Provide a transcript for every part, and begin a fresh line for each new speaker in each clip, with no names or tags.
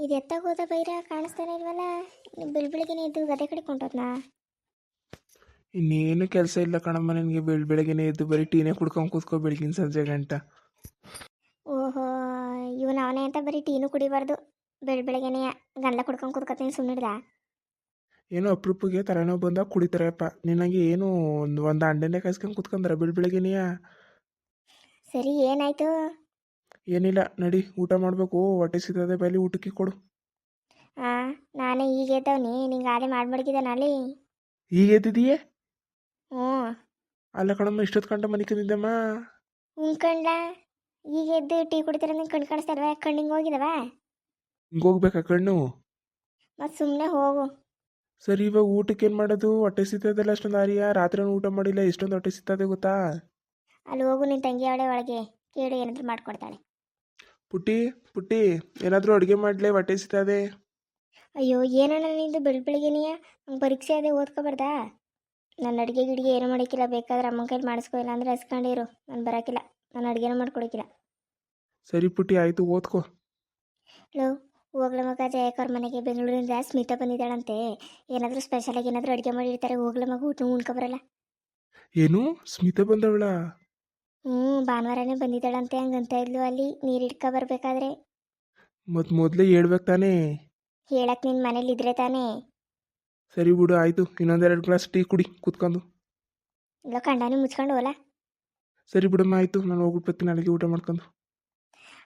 ಇದು ಎತ್ತಾಗ ಹೋದ ಬೈರ ಕಾಣಿಸ್ತಾನೆ ಇಲ್ವಲ್ಲ? ಬೆಳ್ ಬೆಳಗ್ಗೆನೆ ಎದ್ದು ಗದೆ ಕಡೆ ಕೊಂಡೋದ್ನಾ?
ಇನ್ನೇನು ಕೆಲಸ ಇಲ್ಲ ಕಣಮ್ಮ ನಿನಗೆ. ಬೆಳ್ ಬೆಳಗ್ಗೆನೇ ಎದ್ದು ಬರೀ ಟೀನೇ ಕುಡ್ಕೊಂಡು ಕೂತ್ಕೋ ಬೆಳಗಿನ ಸಂಜೆ ಗಂಟ.
ಓಹೋ ಇವನು ಅವನೇ ಅಂತ ಬರೀ ಟೀನು ಕುಡಿಬಾರ್ದು. ಬೆಳ್ ಬೆಳಗ್ಗೆನೆ ಗಂಧ ಕುಡ್ಕೊಂಡು ಕುತ್ಕೊತೀನಿ ಸುಮ್ಮನಿಡ್ದ
ಏನೋ ಅಪರೂಪಕ್ಕೆ ತಲೆನೋವು ಬಂದಾಗ ಕುಡಿತಾರಪ್ಪ. ನಿನಗೆ ಏನು ಒಂದು ಒಂದು ಅಂಡನೇ ಕಾಯಿಸ್ಕೊಂಡು ಕೂತ್ಕೊಂಡ್ರ ಬೆಳ್ ಬೆಳಗ್ಗೆನೆಯ
ಸರಿ ಏನಾಯ್ತು?
ಏನಿಲ್ಲ ನಡಿ ಊಟ ಮಾಡಬೇಕು. ಹೊಟ್ಟೆ ಸಿಗ್ತದೆ ಬೇಲಿ ಊಟಕ್ಕೆ ಕೊಡು.
ಆ ನಾನೇ ಈಗ ಎದ್ದವನಿ ನಿಂಗೆ ಆಲೆ ಮಾಡ್ಮಡಗಿದ್ದಾನ ಅಲ್ಲಿ
ಈಗ ಎದ್ದಿದೀಯೇ
ಹ್ಞೂ.
ಅಲ್ಲ ಕಣಮ್ಮ ಇಷ್ಟೊತ್ತು ಕಂಡ ಮನೆ ಕಂದಿದ್ದಮ್ಮ
ಉಂಕಂಡ ಈಗ ಎದ್ದು ಟೀ ಕುಡಿತಾರೆ ನಿಂಗೆ ಕಣ್ಣು ಕಾಣಿಸ್ತಾ ಇಲ್ವಾ ಕಣ್ಣಿಂಗೆ ಹೋಗಿದವ?
ಹಿಂಗೆ ಹೋಗ್ಬೇಕಾ ಕಣ್ಣು?
ಮತ್ತು ಸುಮ್ಮನೆ ಹೋಗು.
ಸರಿ ಇವಾಗ ಊಟಕ್ಕೆ ಏನು ಮಾಡೋದು? ಹೊಟ್ಟೆ ಸಿಗ್ತದಲ್ಲ ಅಷ್ಟೊಂದು ಆರಿಯ ರಾತ್ರಿ ಊಟ ಮಾಡಿಲ್ಲ ಇಷ್ಟೊಂದು ಹೊಟ್ಟೆ ಸಿಗ್ತದೆ ಗೊತ್ತಾ?
ಅಲ್ಲಿ ಹೋಗು ನಿನ್ನ ತಂಗಿ ಅವಳೆ ಒಳಗೆ. ಕೇಳು ಏನಾದ್ರು ಮಾಡ್ಕೊಡ್ತಾಳೆ.
ಪುಟ್ಟಿ ಪುಟ್ಟಿ ಏನಾದರೂ ಅಡುಗೆ ಮಾಡಲೇ ಹೊಟ್ಟೆ ಸಿಗ್ತದೆ
ಅಯ್ಯೋ ಏನಣ್ಣ ನೀನು ಬೆಳ್ ಬೆಳಿಗ್ಗೆನೆಯ ನಂಗೆ ಪರೀಕ್ಷೆ ಅದೇ ಓದ್ಕೊಬಾರ್ದಾ? ನನ್ನ ಅಡುಗೆ ಗಿಡಿಗೆ ಏನು ಮಾಡೋಕ್ಕಿಲ್ಲ ಬೇಕಾದ್ರೆ ಅಮ್ಮನ ಕೈಲಿ ಮಾಡಿಸ್ಕೊ ಇಲ್ಲ ಅಂದರೆ ಹಸ್ಕೊಂಡಿರು ನಾನು ಬರೋಕ್ಕಿಲ್ಲ ನಾನು ಅಡುಗೆನೂ ಮಾಡ್ಕೊಡೋಕ್ಕಿಲ್ಲ.
ಸರಿ ಪುಟ್ಟಿ ಆಯಿತು ಓದ್ಕೋ.
ಹಲೋ ಹೋಗ್ಲ ಮಗ ಜಯಕರ್ ಮನೆಗೆ. ಬೆಂಗಳೂರಿಂದ ಸ್ಮಿತಾ ಬಂದಿದ್ದಾಳಂತೆ. ಏನಾದರೂ ಸ್ಪೆಷಲಾಗಿ ಏನಾದರೂ ಅಡುಗೆ ಮಾಡಿರ್ತಾರೆ ಹೋಗ್ಲ ಮಗ ಊಟ ಉಣ್ಕೊ ಬರಲ್ಲ.
ಏನು? ಸ್ಮಿತಾ ಬಂದವಳ?
ಹ್ಞೂ ಭಾನುವಾರನೇ ಬಂದಿದ್ದಾಳಂತೆ ಹಂಗಂತ ಇದ್ಲು. ಅಲ್ಲಿ ನೀರು ಇಟ್ಕೊ ಬರ್ಬೇಕಾದ್ರೆ.
ಮತ್ ಮೊದಲೇ ಹೇಳ್ಬೇಕು ತಾನೇ?
ಹೇಳಕ್ಕೆ ನಿನ್ನ ಮನೇಲಿ ಇದ್ರೆ ತಾನೇ?
ಸರಿ ಬಿಡು ಆಯಿತು. ಇನ್ನೊಂದೆರಡು ಗ್ಲಾಸ್ ಟೀ ಕುಡಿ ಕೂತ್ಕೊಂಡು.
ಇಲ್ಲ ಕಂಡಾನಿ ಮುಚ್ಕೊಂಡು ಹೋಲ
ಸರಿ ಬಿಡಮ್ಮ ಆಯಿತು. ನಾನು ಹೋಗ್ಬಿಟ್ಟು ಬರ್ತೀನಿ ಅಲ್ಲಿಗೆ ಊಟ ಮಾಡ್ಕೊಂಡು.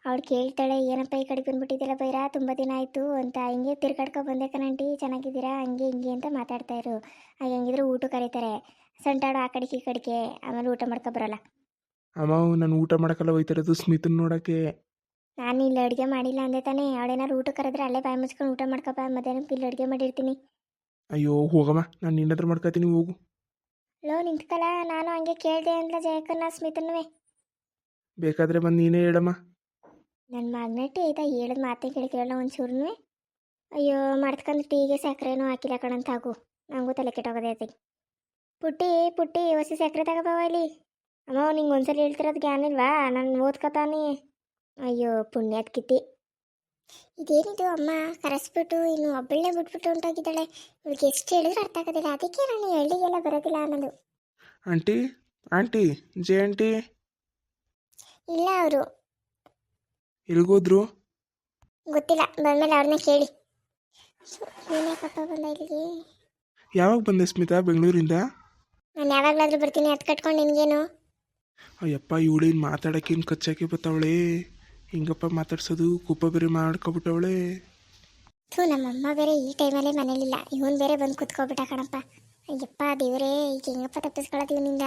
ಅವಳು ಕೇಳ್ತಾಳೆ ಏನಪ್ಪ ಈ ಕಡೆ ಬಂದ್ಬಿಟ್ಟಿದ್ದಿಲ್ಲ ಬೈರಾ? ತುಂಬ ದಿನ ಆಯಿತು ಅಂತ. ಹಿಂಗೆ ತಿರ್ಗಾಡ್ಕೊ ಬಂದೆ ಕಣಂಟಿ. ಚೆನ್ನಾಗಿದ್ದೀರಾ? ಹಂಗೆ ಹಿಂಗೆ ಅಂತ ಮಾತಾಡ್ತಾ ಇರು. ಹಾಗೆ ಹೆಂಗಿದ್ರು ಊಟ ಕರೀತಾರೆ. ಸಂಟಾಡು ಆ ಕಡೆಗೆ ಈ ಕಡೆಗೆ. ಆಮೇಲೆ ಊಟ ಮಾಡ್ಕೊ ಬರೋಲ್ಲ.
ಅಮ್ಮ ನಾನು ಊಟ ಮಾಡಕಲ್ಲ ಹೋಯ್ತಿರೋದು ಸ್ಮಿತನ್ ನೋಡೋಕ್ಕೆ.
ನಾನು ಇಲ್ಲಿ ಅಡುಗೆ ಮಾಡಿಲ್ಲ ಅಂದೆ ತಾನೇ ಅವಳೇನಾದ್ರು ಊಟ ಕರೆದ್ರೆ ಅಲ್ಲೇ ಬಾಯಿ ಮುಚ್ಕೊಂಡು ಊಟ ಮಾಡ್ಕೊಪ್ಪ ಮಧ್ಯಾಹ್ನಕ್ಕೆ ಇಲ್ಲಿ ಅಡುಗೆ ಮಾಡಿರ್ತೀನಿ.
ಅಯ್ಯೋ ಹೋಗಮ್ಮ ನಾನು ನಿನ್ನತ್ರ ಮಾಡ್ಕೊತೀನಿ ಹೋಗು.
ಲೋ ನಿಂತ್ಕಲ್ಲ ನಾನು ಹಂಗೆ ಕೇಳಿದೆ ಅಂದ್ಲ ನಾ ಸ್ಮಿತನ್ನುವೆ.
ಬೇಕಾದ್ರೆ ಬಂದು ನೀನೇ ಹೇಳಮ್ಮ.
ನನ್ನ ಮಗ್ನಟ್ಟಿ ಆಯ್ತಾ ಹೇಳಿದ ಮಾತೇ ಕೇಳಿ ಕೇಳಲ್ಲ ಒಂಚೂರು ಅಯ್ಯೋ ಮಾಡ್ತ್ಕೊಂಡು ಟೀಗೆ ಸಕ್ಕರೆನೂ ಹಾಕಿಲ್ಲ ಕಣಂತಾಗು ನನಗೂ ತಲೆ ಕೆಟ್ಟೋಗೋದೈತಿ ಪುಟ್ಟಿ ಪುಟ್ಟಿ ಹೊಸ ಸಕ್ಕರೆ ತಗೋಬವ ಇಲ್ಲಿ ಅಮ್ಮ ನಿಂಗೆ ಒಂದ್ಸಲ ಹೇಳ್ತಿರೋದು ಜ್ಞಾನ ಇಲ್ವಾ ನಾನು ಓದ್ಕೊತಾನೆ. ಅಯ್ಯೋ ಪುಣ್ಯದ ಕಿತ್ತಿ ಇದೇನಿದು ಅಮ್ಮ? ಕರೆಸ್ಬಿಟ್ಟು ಇನ್ನು ಒಬ್ಬಳನ್ನೇ ಬಿಟ್ಬಿಟ್ಟು ಹೊಂಟೋಗಿದ್ದಾಳೆ ಇವಳಿಗೆ ಎಷ್ಟು ಹೇಳಿದ್ರು ಅರ್ಥ ಆಗೋದಿಲ್ಲ. ಅದಕ್ಕೆ ನಾನು ಹಳ್ಳಿಗೆಲ್ಲ ಬರೋದಿಲ್ಲ ಅನ್ನೋದು.
ಆಂಟಿ ಆಂಟಿ ಜೆ ಆಂಟಿ.
ಇಲ್ಲ ಅವರು.
ಎಲ್ಗೋದ್ರು?
ಗೊತ್ತಿಲ್ಲ. ಬಂದ್ಮೇಲೆ ಅವ್ರನ್ನ ಕೇಳಿ. ಏನಕ್ಕಪ್ಪ ಬಂದ ಇಲ್ಲಿಗೆ?
ಯಾವಾಗ ಬಂದೆ ಸ್ಮಿತಾ ಬೆಂಗಳೂರಿಂದ?
ನಾನು ಯಾವಾಗಲಾದ್ರೂ ಬರ್ತೀನಿ. ಅದು ಕಟ್ಕೊಂಡು ನಿನಗೇನು?
ಅಯ್ಯಪ್ಪ ಇವಳೇನು ಮಾತಾಡೋಕ್ಕೇನು ಕಚ್ಚಾಕೆ ಬತ್ತವಳೆ? ಹಿಂಗಪ್ಪ ಮಾತಾಡ್ಸೋದು ಕುಪ್ಪ ಬೇರೆ ಮಾಡ್ಕೊಬಿಟ್ಟವಳೆ.
ಥೂ ನಮ್ಮಮ್ಮ ಬೇರೆ ಈ ಟೈಮಲ್ಲೇ ಮನೇಲಿಲ್ಲ. ಇವನು ಬೇರೆ ಬಂದು ಕುತ್ಕೊಬಿಟ್ಟ ಕಣಪ್ಪ. ಅಯ್ಯಪ್ಪ ದೇವರೇ ಈಗ ಹೆಂಗಪ್ಪ ತಪ್ಪಿಸ್ಕೊಳ್ಳೋದು ಇವನಿಂದ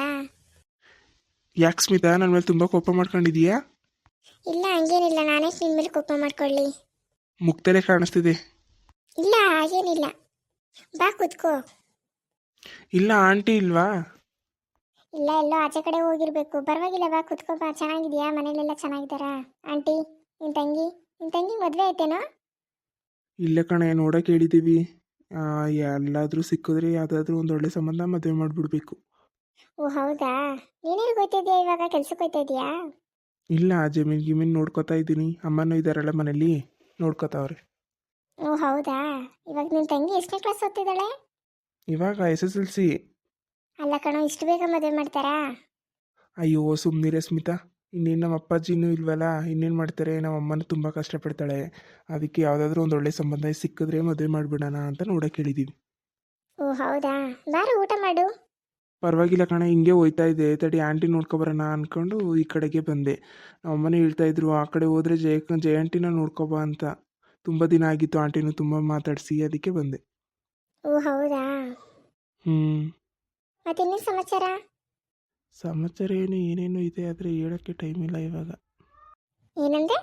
ಯಾಕೆ ಸ್ಮಿತಾ ನನ್ನ ಮೇಲೆ ತುಂಬ ಕೋಪ ಮಾಡ್ಕೊಂಡಿದೀಯಾ?
ಇಲ್ಲ ಹಂಗೇನಿಲ್ಲ. ನಾನೇ ನಿನ್ನ ಮೇಲೆ ಕೋಪ ಮಾಡ್ಕೊಳ್ಳಿ.
ಮುಕ್ತಲೇ ಕಾಣಿಸ್ತಿದೆ.
ಇಲ್ಲ ಹಾಗೇನಿಲ್ಲ. ಬಾ ಕುತ್ಕೋ.
ಇಲ್ಲ ಆಂಟಿ ಇಲ್ವಾ?
ಇಲ್ಲ ಎಲ್ಲೋ ಆಚೆ ಕಡೆ ಹೋಗಿರ್ಬೇಕು. ಪರವಾಗಿಲ್ಲ ಬಾ ಕುತ್ಕೋ ಬಾ. ಚೆನ್ನಾಗಿದ್ಯಾ? ಮನೇಲೆಲ್ಲ ಚೆನ್ನಾಗಿದ್ದಾರಾ? ಆಂಟಿ ನಿನ್ ತಂಗಿ? ನಿನ್ ತಂಗಿ ಮದುವೆ ಐತೇನೋ
ಇಲ್ಲ ಕಣೆ ನೋಡೋಕೆ ಹೇಳಿದ್ದೀವಿ ಎಲ್ಲಾದರೂ ಸಿಕ್ಕಿದ್ರೆ ಯಾವುದಾದ್ರೂ ಒಂದು ಒಳ್ಳೆ ಸಂಬಂಧ ಮದುವೆ ಮಾಡಿಬಿಡ್ಬೇಕು.
ಓ ಹೌದಾ? ನೀನೇನು ಗೊತ್ತಿದ್ಯಾ ಇವಾಗ? ಕೆಲ್ಸಕ್ಕೆ ಹೋಗ್ತಾ ಇದೀಯಾ
ಇಲ್ಲ ಜಮೀನ್ ಗಿಮೀನ್ ನೋಡ್ಕೊತಾ ಇದ್ದೀನಿ. ಅಮ್ಮನೂ ಇದ್ದಾರಲ್ಲ ಮನೇಲಿ ನೋಡ್ಕೊತಾವ್ರೆ.
ಓ ಹೌದಾ? ಇವಾಗ ನಿನ್ನ ತಂಗಿ ಎಷ್ಟನೇ ಕ್ಲಾಸ್ ಓದ್ತಿದ್ದಾಳೆ?
ಇವಾಗ ಎಸ್ ಎಸ್ ಎಲ್ ಸಿ
ಅಲ್ಲ ಕಣೋ ಇಷ್ಟು ಬೇಗ ಮದುವೆ ಮಾಡ್ತಾರಾ?
ಅಯ್ಯೋ ಸುಮ್ಮನಿರೆ ಸ್ಮಿತಾ. ಇನ್ನೇನು ನಮ್ಮ ಅಪ್ಪಾಜಿನೂ ಇಲ್ವಲ್ಲ ಇನ್ನೇನು ಮಾಡ್ತಾರೆ? ನಮ್ಮ ಅಮ್ಮನ ತುಂಬ ಕಷ್ಟಪಡ್ತಾಳೆ. ಅದಕ್ಕೆ ಯಾವುದಾದ್ರೂ ಒಂದು ಒಳ್ಳೆ ಸಂಬಂಧ ಸಿಕ್ಕಿದ್ರೆ ಮದುವೆ ಮಾಡಿಬಿಡೋಣ ಅಂತ ನೋಡೋಕೆ ಹೇಳಿದ್ದೀವಿ
ಓ ಹೌದಾ? ಬಾರ ಊಟ ಮಾಡು.
ಪರವಾಗಿಲ್ಲ ಕಣ ಹಿಂಗೆ ಹೋಯ್ತಾ ಇದೆ. ತಡಿ ಆಂಟಿ ನೋಡ್ಕೊಬರೋಣ ಅನ್ಕೊಂಡು ಈ ಕಡೆಗೆ ಬಂದೆ. ನಮ್ಮ ಅಮ್ಮನೇ ಹೇಳ್ತಾ ಇದ್ರು ಆ ಕಡೆ ಹೋದ್ರೆ ಜಯ ಜಯ ಆಂಟಿನ ನೋಡ್ಕೊಬಾ ಅಂತ. ತುಂಬ ದಿನ ಆಗಿತ್ತು ಆಂಟಿನೂ ತುಂಬ ಮಾತಾಡಿಸಿ ಅದಕ್ಕೆ ಬಂದೆ.
ಓ ಹೌದಾ?
ಹ್ಞೂ
ಮತ್ತೆ ಇನ್ನೇನು ಸಮಾಚಾರ?
ಸಮಾಚಾರ ಏನು ಏನೇನು ಇದೆ ಆದರೆ ಹೇಳೋಕ್ಕೆ ಟೈಮ್ ಇಲ್ಲ ಇವಾಗ.
ಏನಂದೆ?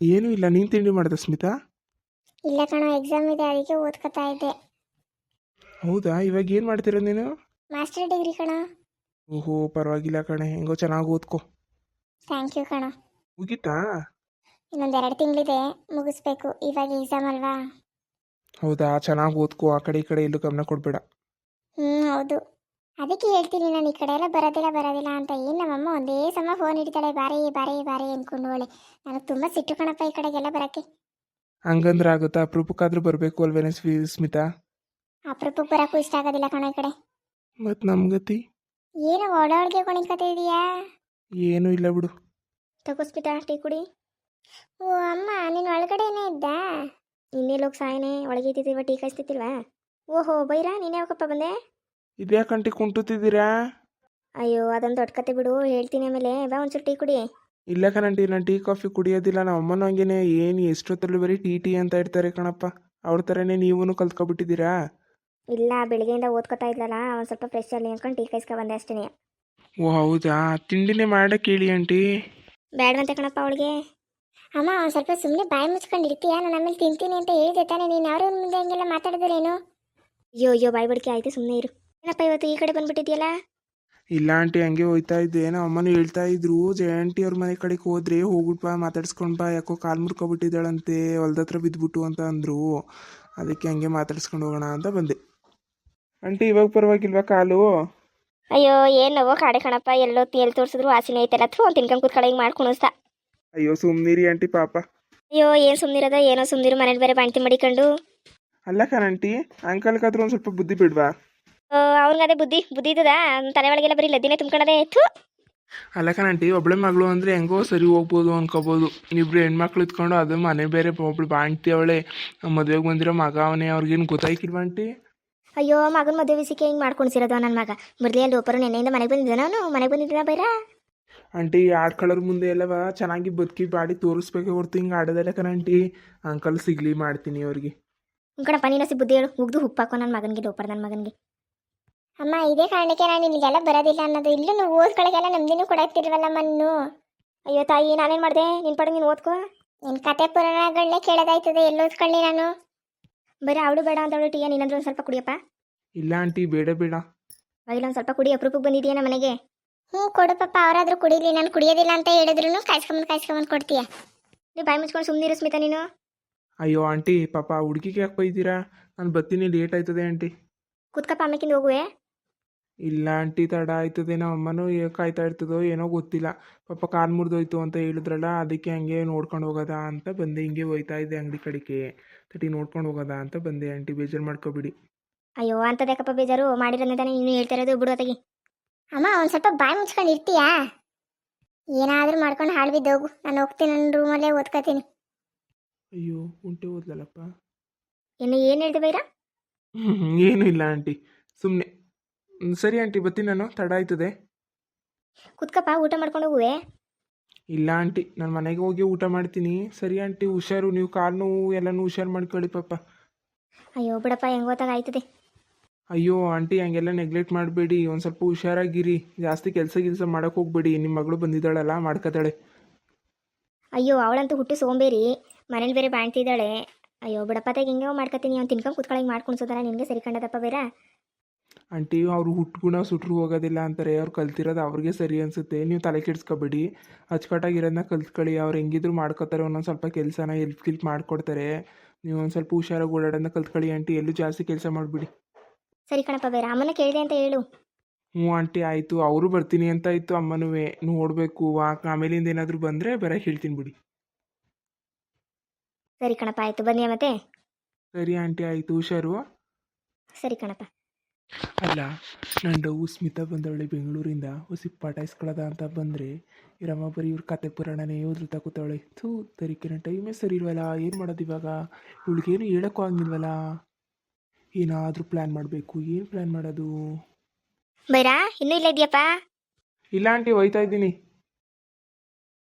ಏನೂ ಇಲ್ಲ ನೀನು ತಿಂಡಿ ಮಾಡ್ದೆ ಸ್ಮಿತಾ?
ಇಲ್ಲ ಕಣೋ ಎಕ್ಸಾಮ್ ಇದೆ ಅದಕ್ಕೆ ಓದ್ಕೊತಾ ಇದ್ದೆ.
ಹೌದಾ ಇವಾಗ ಏನು ಮಾಡ್ತಿರೋ ನೀನು?
ಮಾಸ್ಟರ್ ಡಿಗ್ರಿ ಕಣೋ.
ಓಹೋ ಪರವಾಗಿಲ್ಲ ಕಣೆ ಹೆಂಗೋ ಚೆನ್ನಾಗಿ ಓದ್ಕೋ.
ಥ್ಯಾಂಕ್ ಯು ಕಣೋ.
ಮುಗೀತಾ?
ಇನ್ನೊಂದು ಎರಡು ತಿಂಗಳಿದೆ ಮುಗಿಸ್ಬೇಕು ಇವಾಗ ಎಕ್ಸಾಮ್ ಅಲ್ವಾ?
ಹೌದಾ ಚೆನ್ನಾಗಿ ಓದ್ಕೋ ಆ ಕಡೆ ಈ ಕಡೆ ಎಲ್ಲೂ ಗಮನ ಕೊಡಬೇಡ.
ಹ್ಞೂ ಹೌದು. ಅದಕ್ಕೆ ಹೇಳ್ತೀನಿ ನಾನು ಈ ಕಡೆ ಎಲ್ಲ ಬರೋದಿಲ್ಲ ಬರೋದಿಲ್ಲ ಅಂತ. ಏನು ನಮ್ಮಮ್ಮ ಒಂದೇ ಸಮ ಫೋನ್ ಹಿಡಿತಾಳೆ ಬಾರೆ ಬಾರೆ ಬಾರೆ ಅಂದ್ಕೊಂಡು ನನಗೆ ತುಂಬ ಸಿಟ್ಟು ಕಣಪ್ಪ ಈ ಕಡೆಗೆಲ್ಲ ಬರೋಕ್ಕೆ.
ಹಂಗಂದ್ರೆ ಆಗುತ್ತಾ? ಅಪರೂಪಕ್ಕಾದ್ರೂ ಬರಬೇಕು ಅಲ್ವೇನೆ ಸ್ವಿ ಸ್ಮಿತಾ?
ಅಪರೂಪಕ್ಕೆ ಬರೋಕ್ಕೂ ಇಷ್ಟ ಆಗೋದಿಲ್ಲ ಕಣ ಈ ಕಡೆ.
ಮತ್ತು ನಮ್ಗತಿ
ಏನು ಒಳಗೆ ಕೊಣಿಕತೆ ಇದೆಯಾ?
ಏನೂ ಇಲ್ಲ ಬಿಡು.
ತಗೋಸ್ಬಿಟ್ಟ ಟೀ ಕುಡಿ. ಓ ಅಮ್ಮ ನೀನು ಒಳಗಡೆನೇ ಇದ್ದ? ಇನ್ನೆಲ್ಲೋಗಿ ಸಾಯನೆ ಒಳಗೆ ಇದ್ದಿದ್ದೀವ ಟೀ ಕಾಯಿಸ್ತಿತ್ತಿಲ್ವಾ ಓಹೋ ಬೈರಾ? ನೀನು ಯಾವಕ್ಕಪ್ಪ ಬಂದೆ?
ಇದ್ಯಾಕಂಟಿ ಕುಂಟುತ್ತಿದ್ದೀರಾ?
ಅಯ್ಯೋ ಅದೊಂದು ದೊಡ್ಡ ಕತೆ ಬಿಡು. ಹೇಳ್ತೀನಿ ಆಮೇಲೆ. ಬಾ ಒಂಚೂರು ಟೀ ಕುಡಿ.
ಇಲ್ಲ ಕಣಂಟಿ ನಾನು ಟೀ ಕಾಫಿ ಕುಡಿಯೋದಿಲ್ಲ. ನಮ್ಮ ಅಮ್ಮನೂ ಹಂಗೇನೆ. ಏನು ಎಷ್ಟೊತ್ತಲ್ಲೂ ಬರೀ ಟೀ ಟೀ ಅಂತ ಇರ್ತಾರೆ ಕಣಪ್ಪ. ಅವ್ರ ಥರನೇ ನೀವೂ ಕಲ್ತ್ಕೊಬಿಟ್ಟಿದ್ದೀರಾ?
ಇಲ್ಲ ಬೆಳಿಗ್ಗೆಯಿಂದ ಓದ್ಕೊತಾ ಇದ್ಲಲ್ಲ ಒಂದು ಸ್ವಲ್ಪ ಫ್ರೆಶ್ ಅಲ್ಲಿ ಅನ್ಕೊಂಡು ಟೀ ಕಾಯಿಸ್ಕೊ ಬಂದೆ ಅಷ್ಟೇ
ಓ ಹೌದಾ? ತಿಂಡಿನೇ ಮಾಡಕ್ಕೆ ಹೇಳಿ ಆಂಟಿ.
ಬೇಡವಂತೆ ಕಣಪ್ಪ ಅವಳಿಗೆ. ಅಮ್ಮ ಒಂದು ಸ್ವಲ್ಪ ಸುಮ್ಮನೆ ಬಾಯಿ ಮುಚ್ಕೊಂಡು ಇರ್ತೀಯ? ನಾನು ಆಮೇಲೆ ತಿಂತೀನಿ ಅಂತ ಹೇಳಿದೆ ತಾನೇ. ನೀನು ಯಾರು ಮುಂದೆ ಹಂಗೆಲ್ಲ ಮಾತಾಡಿದ್ರೇನು ಅಯ್ಯೋ ಅಯ್ಯೋ ಬಾಯಿ ಬಡಿಕೆ ಆಯ್ತು ಸುಮ್ಮನೆ ಇರು. ಏನಪ್ಪ ಇವತ್ತು ಈ ಕಡೆ ಬಂದ್ಬಿಟ್ಟಿದ್ಯಲ್ಲ?
ಇಲ್ಲ ಆಂಟಿ ಹಂಗೆ ಹೋಯ್ತಾ ಇದ್ದೆ. ಏನೋ ಅಮ್ಮನೂ ಹೇಳ್ತಾ ಇದ್ರು ಜಯಂಟಿ ಅವ್ರ ಮನೆ ಕಡೆಗೆ ಹೋದ್ರೆ ಹೋಗ್ಬಿಟ್ ಬಾ ಮಾತಾಡ್ಸ್ಕೊಂಡ್ ಬಾ ಯಾಕೋ ಕಾಲ್ ಮುರ್ಕೊಬಿಟ್ಟಿದ್ದಾಳಂತೆ ಹೊಲ್ದತ್ರ ಹತ್ರ ಬಿದ್ದುಬಿಟ್ಟು ಅಂತ ಅಂದ್ರು. ಅದಕ್ಕೆ ಹಂಗೆ ಮಾತಾಡ್ಸ್ಕೊಂಡು ಹೋಗೋಣ ಅಂತ ಬಂದೆ. ಆಂಟಿ ಇವಾಗ ಪರವಾಗಿಲ್ವಾ ಕಾಲು?
ಅಯ್ಯೋ ಏನವೋ ಕಾಡೆ ಕಣಪ್ಪ ಎಲ್ಲೋ ಎಲ್ಲಿ ತೋರಿಸಿದ್ರು ವಾಸನೆ ಐತಲ್ಲ ಅಥವಾ ಅಂತ ತಿನ್ಕೊಂಡು ಕೂತ್ಕೊಳ್ಳಿ ಹಿಂಗೆ ಮಾಡ್ಕೊಣಿಸ್ತಾ
ಅಯ್ಯೋ ಸುಮ್ನಿರಿ ಆಂಟಿ ಪಾಪ.
ಅಯ್ಯೋ ಏನು ಸುಮ್ಮನಿರೋದ ಏನೋ ಸುಮ್ಮನಿರು ಮನೇಲಿ ಬೇರೆ ಬಾಣ್ತಿ ಮಡಿಕೊಂಡು.
ಅಲ್ಲ ಕಣಂಟಿ ಅಂಕಲ್ಗಾದ್ರೂ ಒಂದು ಸ್ವಲ್ಪ ಬುದ್ಧಿ ಬಿಡ್ವಾ?
ಅವ್ನಿಗೆ ಅದೇ ಬುದ್ಧಿ ಬುದ್ಧಿ ಇದ್ದದ? ತಲೆ ಒಳಗೆಲ್ಲ ಬರೀ ಲದ್ದಿನೇ ತುಂಬ್ಕೊಂಡದೆ ಆಯ್ತು
ಅಲ್ಲ ಕಣಂಟಿ ಒಬ್ಳೆ ಮಗಳು ಅಂದ್ರೆ ಹೆಂಗೋ ಸರಿ ಹೋಗ್ಬೋದು ಅನ್ಕೋಬೋದು. ಇಬ್ರು ಹೆಣ್ಮಕ್ಳು ಇತ್ಕೊಂಡು ಅದು ಮನೆ ಬೇರೆ ಒಬ್ಳು ಬಾಂಟಿ ಅವಳೆ. ಮದುವೆಗೆ ಬಂದಿರೋ ಮಗ ಅವನೇ ಅವ್ರಿಗೇನು ಗೊತ್ತಾಯ್ಕಿಲ್ವಾ ಆಂಟಿ
ಅಯ್ಯೋ ಮಗನ ಮದುವೆ ವಿಸಿಕೆ ಹಿಂಗೆ ಮಾಡ್ಕೊಳ್ಸಿರೋದು ನನ್ನ ಮಗ? ಅಲ್ಲಿ ಒಬ್ಬರು ನೆನ್ನೆಯಿಂದ ಮನೆಗೆ ಬಂದಿದ್ದಾನ ಅವನು ಮನೆಗೆ ಬಂದಿದ್ದಾನ ಬೈರ?
ಆಂಟಿ ಆಡ್ಕೊಳ್ಳೋರ್ ಮುಂದೆ ಎಲ್ಲವ ಚೆನ್ನಾಗಿ ಬದುಕಿ ಬಾಡಿ ತೋರಿಸ್ಬೇಕು ಹೊರ್ತು ಹಿಂಗೆ ಆಡೋದಲ್ಲ ಕಣಂಟಿ ಅಂಕಲ್ ಸಿಗ್ಲಿ ಮಾಡ್ತೀನಿ ಅವ್ರಿಗೆ.
ಕಣಪ್ಪ ನೀನು ಬುದ್ಧಿ ಹೇಳು. ಮುಗ್ದು ಉಪ್ಪಾಕೋ ನನ್ನ ಮಗನಿಗೆ ಲೋಪರ್ ನನ್ನ ಮಗನಿಗೆ. ಅಮ್ಮ ಇದೇ ಕಾರಣಕ್ಕೆ ನಾನು ಇಲ್ಲಿಗೆಲ್ಲ ಬರೋದಿಲ್ಲ ಅನ್ನೋದು. ಇಲ್ಲೂ ನೀವು ಓದ್ಕೊಳಗೆಲ್ಲ ನಮ್ದಿನೂ ಕೊಡಾಕ್ತಿಲ್ವಲ್ಲಮ್ಮ ಮಣ್ಣು. ಅಯ್ಯೋ ತಾಯಿ ನಾನೇನು ಮಾಡಿದೆ? ನಿನ್ನ ಪಡ ನೀನು ಓದ್ಕೋ. ನಿನ್ನ ಕತೆ ಪುರಾಣಗಳನ್ನೇ ಕೇಳೋದಾಯ್ತದೆ ಎಲ್ಲಿ ಓದ್ಕೊಳ್ಳಿ ನಾನು? ಬರೀ ಅವಳು ಬೇಡ ಅಂತ ಅವಳು ಟೀ ನೀನಾದ್ರೂ ಒಂದು ಸ್ವಲ್ಪ ಕುಡಿಯಪ್ಪ.
ಇಲ್ಲ ಆಂಟಿ ಬೇಡ ಬೇಡ.
ಒಂದು ಸ್ವಲ್ಪ ಕುಡಿ ಅಪರೂಪಕ್ಕೆ ಬಂದಿದೆಯಾ ನಮ್ಮ ಮನೆಗೆ? ಹ್ಞೂ ಕೊಡು ಪಾಪ ಅವರಾದ್ರೂ ಕುಡೀಲಿ ನಾನು ಕುಡಿಯೋದಿಲ್ಲ ಅಂತ ಹೇಳಿದ್ರು ಕಾಯ್ಸ್ಕೊಂಬಂದು ಕಾಯ್ಸ್ಕೊಂಬಂದು ಕೊಡ್ತೀಯ? ನೀವು ಬಾಯಿ ಮುಚ್ಕೊಂಡು ಸುಮ್ಮನಿರು ಸ್ಮಿತಾ ನೀನು.
ಅಯ್ಯೋ ಆಂಟಿ ಪಾಪ ಹುಡುಗಿಗೆ ಯಾಕೆ ಬೈತೀರಾ ನಾನು ಬರ್ತೀನಿ ಲೇಟ್ ಆಯ್ತದೆ ಆಂಟಿ.
ಕುತ್ಕಪ್ಪ ಆಮೇಕಿಂದ ಹೋಗುವೆ.
ಇಲ್ಲ ಆಂಟಿ ತಡ ಆಯ್ತದೆ ನಮ್ಮ ಅಮ್ಮನೂ ಏ ಕಾಯ್ತಾ ಇರ್ತದೋ ಏನೋ ಗೊತ್ತಿಲ್ಲ. ಪಾಪ ಕಾಲು ಮುರಿದೋಯ್ತು ಅಂತ ಹೇಳಿದ್ರಲ್ಲ ಅದಕ್ಕೆ ಹಂಗೆ ನೋಡ್ಕೊಂಡು ಹೋಗೋದ ಅಂತ ಬಂದೆ. ಹಿಂಗೆ ಹೋಯ್ತಾ ಇದ್ದೆ ಅಂಗಡಿ ಕಡೆಗೆ. ತಟಿ ನೋಡ್ಕೊಂಡು ಹೋಗೋದ ಅಂತ ಬಂದೆ. ಆಂಟಿ ಬೇಜಾರು ಮಾಡ್ಕೋಬಿಡಿ.
ಅಯ್ಯೋ ಅಂತದಕ್ಕಪ್ಪ ಬೇಜಾರು. ಮಾಡಿರೋದಾನೆ ನೀನು ಹೇಳ್ತಾ ಇರೋದು. ಬಿಡು ಅತ್ತಗಿ. ಅಮ್ಮ ಒಂದು ಸ್ವಲ್ಪ ಬಾಯಿ ಮುಚ್ಕೊಂಡು ಇರ್ತೀಯಾ? ಏನಾದರೂ ಮಾಡ್ಕೊಂಡು ಹಾಳು ಬಿದ್ದೋಗು ನಾನು ಹೋಗ್ತೀನಿ ನನ್ನ ರೂಮಲ್ಲೇ ಓದ್ಕೋತೀನಿ.
ಅಯ್ಯೋ ಉಂಟೆ ಓದ್ಲಲ್ಲಪ್ಪ.
ಇನ್ನು ಏನು ಹೇಳ್ದೆ ಬೈರ
ಏನೂ ಇಲ್ಲ ಆಂಟಿ. ಸುಮ್ಮನೆ ಸರಿ ಆಂಟಿ ಬರ್ತೀನಿ ನಾನು. ತಡ ಆಯ್ತದೆ.
ಕುತ್ಕಪ್ಪ ಊಟ ಮಾಡ್ಕೊಂಡು ಹೋಗುವೆ?
ಇಲ್ಲ ಆಂಟಿ ನಾನು ಮನೆಗೆ ಹೋಗಿ ಊಟ ಮಾಡ್ತೀನಿ. ಸರಿ ಆಂಟಿ ಹುಷಾರು ನೀವು ಕಾಲು ನೋವು ಎಲ್ಲನೂ ಹುಷಾರು ಮಾಡ್ಕೊಳ್ಳಿ ಪಾಪ.
ಅಯ್ಯೋ ಬಿಡಪ್ಪ ಹೆಂಗ್ ಗೊತ್ತಾಗ ಆಯ್ತದೆ.
ಅಯ್ಯೋ ಆಂಟಿ ಹಂಗೆಲ್ಲ ನೆಗ್ಲೆಕ್ಟ್ ಮಾಡಬೇಡಿ. ಒಂದು ಸ್ವಲ್ಪ ಹುಷಾರಾಗಿರಿ. ಜಾಸ್ತಿ ಕೆಲಸ ಗಿಲ್ಸ ಮಾಡೋಕೆ ಹೋಗ್ಬೇಡಿ. ನಿಮ್ಮ ಮಗಳು ಬಂದಿದ್ದಾಳಲ್ಲ ಮಾಡ್ಕೋತಾಳೆ.
ಅಯ್ಯೋ ಅವಳಂತೂ ಹುಟ್ಟು ಸೋಂಬೇರಿ. ಮನೇಲಿ ಬೇರೆ ಬಾಣ್ತಿದ್ದಾಳೆ. ಅಯ್ಯೋ ಬಿಡಪ್ಪ ತೆಗೆ ಹಿಂಗೆ ಮಾಡ್ಕೊತೀನಿ ಅವ್ನು ತಿನ್ಕೊಂಡು ಕುತ್ಕೊಳಂಗೆ ಮಾಡ್ಕೊಂಡ್ಸೋದಾರ ನಿನಗೆ ಸರಿ ಕಂಡದಪ್ಪ ಬೇರೆ?
ಆಂಟಿ ಅವ್ರು ಹುಟ್ಗುಣ ಸುಟ್ರು ಹೋಗೋದಿಲ್ಲ ಅಂತಾರೆ ಅವ್ರು ಕಲ್ತಿರೋದು ಅವ್ರಿಗೆ ಸರಿ ಅನಿಸುತ್ತೆ. ನೀವು ತಲೆ ಕೆಡ್ಸ್ಕೊಬೇಡಿ. ಅಚ್ಚುಕಟ್ಟಾಗಿರೋದನ್ನ ಕಲ್ತ್ಕೊಳ್ಳಿ. ಅವ್ರು ಹೆಂಗಿದ್ರು ಮಾಡ್ಕೋತಾರೆ ಒಂದೊಂದು ಸ್ವಲ್ಪ ಕೆಲಸನ ಎಲ್ಪ್ ಗಿಲ್ಪ್ ಮಾಡಿಕೊಡ್ತಾರೆ. ನೀವು ಒಂದು ಸ್ವಲ್ಪ ಹುಷಾರಾಗಿ ಓಡಾಡೋದನ್ನ ಕಲ್ತ್ಕೊಳ್ಳಿ ಆಂಟಿ. ಎಲ್ಲೂ ಜಾಸ್ತಿ ಕೆಲಸ ಮಾಡಿಬಿಡಿ.
ಸರಿ ಕಣಪ್ಪ ಬೇರೆ ಅಮ್ಮನ ಕೇಳಿದೆ ಅಂತ ಹೇಳು.
ಹ್ಞೂ ಆಂಟಿ ಆಯಿತು. ಅವರು ಬರ್ತೀನಿ ಅಂತ ಇತ್ತು ಅಮ್ಮನೂ ನೋಡಬೇಕು ಆಮೇಲಿಂದ ಏನಾದರೂ ಬಂದರೆ ಬೇರೆ ಹೇಳ್ತೀನಿ ಬಿಡಿ.
ಸರಿ ಕಣಪ್ಪ ಆಯಿತು. ಬನ್ನಿ ಮತ್ತೆ.
ಸರಿ ಆಂಟಿ ಆಯಿತು. ಹುಷಾರು.
ಸರಿ ಕಣಪ್ಪ.
ಅಲ್ಲ ನಂದು ಡವ್ ಸ್ಮಿತಾ ಬಂದವಳೆ ಬೆಂಗಳೂರಿಂದ ಹೊಸಿ ಪಾಠ ಇಸ್ಕೊಳ್ಳೋದ ಅಂತ ಬಂದರೆ ಇರಮ್ಮ ಬರೀ ಇವ್ರ ಕತೆ ಪುರಾಣನೇ ಓದ್ರು ತಗೋತಾವಳೆ ಥೂ ತರಿಕಿನ ಟೈಮೇ ಸರಿ ಇಲ್ವಲ್ಲ ಏನು ಮಾಡೋದು ಇವಾಗ? ಇವಳಿಗೇನು ಹೇಳೋಕ್ಕೂ ಆಗಿಲ್ವಲ್ಲ ಏನಾದರೂ ಪ್ಲ್ಯಾನ್ ಮಾಡಬೇಕು ಏನು ಪ್ಲ್ಯಾನ್ ಮಾಡೋದು?
ಬೈರಾ ಇನ್ನೂ ಇಲ್ಲ ಇದೆಯಪ್ಪ
ಇಲ್ಲ ಆಂಟಿ ಹೋಯ್ತಾ ಇದ್ದೀನಿ.